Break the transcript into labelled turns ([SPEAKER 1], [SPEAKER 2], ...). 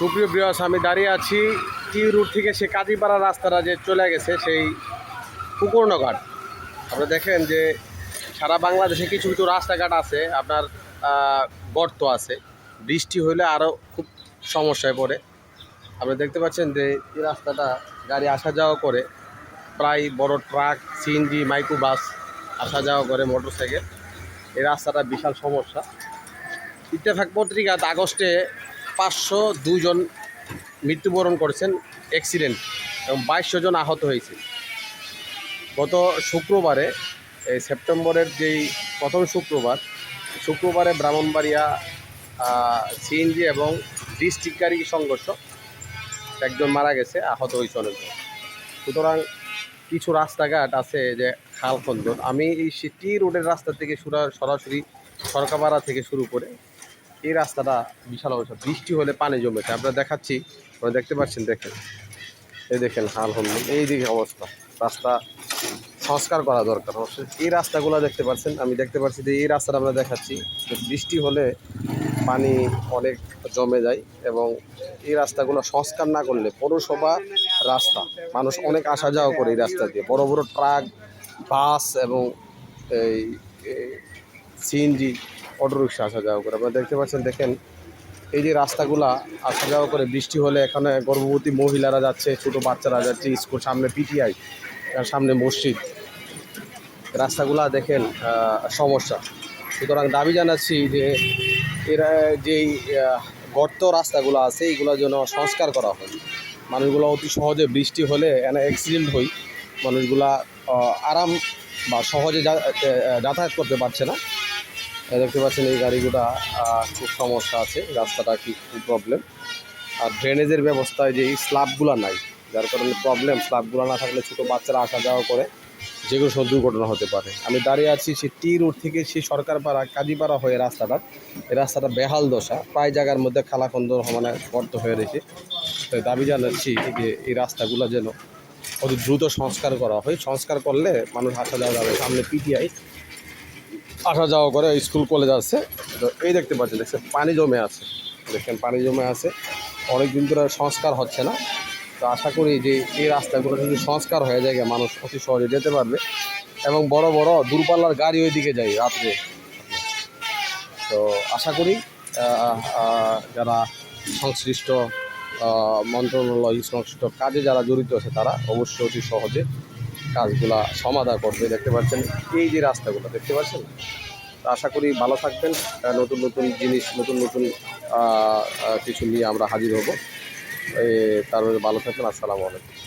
[SPEAKER 1] সুপ্রিয় বৃহস আমি দাঁড়িয়ে আছি টি রুট থেকে সে কাজীপাড়া রাস্তাটা যে চলে গেছে, সেই পুকুরনঘাট আপনারা দেখেন যে সারা বাংলাদেশে কিছু কিছু রাস্তাঘাট আছে, আপনার গর্ত আছে। বৃষ্টি হলে আরও খুব সমস্যায় পড়ে। আপনারা দেখতে পাচ্ছেন যে এই রাস্তাটা গাড়ি আসা যাওয়া করে, প্রায় বড় ট্রাক সিএনজি মাইক্রো বাস আসা যাওয়া করে মোটর সাইকেল এই রাস্তাটা বিশাল সমস্যা। ইত্তেফাক পত্রিকাতে আগস্টে পাঁচশো দুজন মৃত্যুবরণ করেছেন অ্যাক্সিডেন্ট এবং বাইশশো জন আহত হয়েছে। গত শুক্রবারে, এই সেপ্টেম্বরের যেই প্রথম শুক্রবার, শুক্রবারে ব্রাহ্মণবাড়িয়া সিএনজি এবং ডিস্ট্রিক্ট গাড়ি সংঘর্ষ, একজন মারা গেছে, আহত হয়েছে অনেকজন। সুতরাং কিছু রাস্তাঘাট আছে যে খাল খন্দন। আমি এই সিটি রোডের রাস্তা থেকে সুরা- সরাসরি সরকাপাড়া থেকে শুরু করে এই রাস্তাটা বিশাল অবস্থা বৃষ্টি হলে পানি জমেছে। আপনারা দেখাচ্ছি। আপনারা দেখতে পাচ্ছেন, দেখেন। এই দেখেন হাল হন্দন এই দিকে অবস্থা। রাস্তা সংস্কার করা দরকার। অবশ্যই এই রাস্তাগুলো দেখতে পাচ্ছেন, আমি দেখতে পাচ্ছি যে এই রাস্তাটা আমরা দেখাচ্ছি বৃষ্টি হলে পানি অনেক জমে যায় এবং এই রাস্তাগুলো সংস্কার না করলে পৌরসভা রাস্তা। মানুষ অনেক আসা যাওয়া করে এই রাস্তা দিয়ে। বড় বড় ট্রাক, বাস এবং এই, সিএনজি অটোরিক্সা আসা যাওয়া করে। আপনারা দেখতে পাচ্ছেন, দেখেন, এই যে রাস্তাগুলা আসা যাওয়া করে, বৃষ্টি হলে এখানে গর্ভবতী মহিলারা যাচ্ছে, ছোটো বাচ্চারা যাচ্ছে, স্কুল সামনে পিটিআই তার সামনে মসজিদ। রাস্তাগুলা দেখেন সমস্যা। সুতরাং দাবি জানাচ্ছি যে এরা যেই গর্ত রাস্তাগুলো আছে এইগুলো যেন সংস্কার করা হয়। মানুষগুলো অতি সহজে বৃষ্টি হলে, এনে অ্যাক্সিডেন্ট হই মানুষগুলা আরাম বা সহজে যাতায়াত করতে পারছে না। দেখতে পাচ্ছেন এই গাড়িগুলা খুব সমস্যা আছে, রাস্তাটা কি খুব প্রবলেম আর ড্রেনেজের ব্যবস্থায় যে এই স্ল্যাবগুলো নাই, যার কারণে প্রবলেম স্ল্যাবগুলো না থাকলে ছোটো বাচ্চারা আসা যাওয়া করে, যে কোনো সময় দুর্ঘটনা হতে পারে। আমি দাঁড়িয়ে আছি সেই টি রোড থেকে সেই সরকারপাড়া, কাজীপাড়া হয়ে রাস্তাটা। এই রাস্তাটা বেহাল দশা, প্রায় জায়গার মধ্যে খালাখন্দ মানে গর্ত হয়ে রয়েছে তাই দাবি জানাচ্ছি যে এই রাস্তাগুলো যেন অতি দ্রুত সংস্কার করা হয়। সংস্কার করলে মানুষ আসা যাওয়া যাবে। সামনে পিটিআই আসা যাওয়া করে স্কুল, কলেজ আছে। তো এই দেখতে পাচ্ছেন, দেখছেন, পানি জমে আছে। দেখেন পানি জমে আছে। অনেক দিন ধরে সংস্কার হচ্ছে না। তো আশা করি যে এই রাস্তাগুলো যদি সংস্কার হয়ে যায়, মানুষ অতি সহজে যেতে পারবে। এবং বড় বড় দূরপাল্লার গাড়ি ওই দিকে যায় রাত্রে। তো আশা করি যারা সংশ্লিষ্ট মন্ত্রণালয়, সংশ্লিষ্ট কাজে যারা জড়িত আছে, তারা অবশ্যই অতি সহজে কাজগুলা সমাধা করবে, দেখতে পাচ্ছেন এই যে রাস্তাগুলো, দেখতে পাচ্ছেন? আশা করি ভালো থাকবেন। নতুন নতুন জিনিস, নতুন নতুন কিছু নিয়ে আমরা হাজির হব। তার ভালো থাকবেন। আসসালামু আলাইকুম।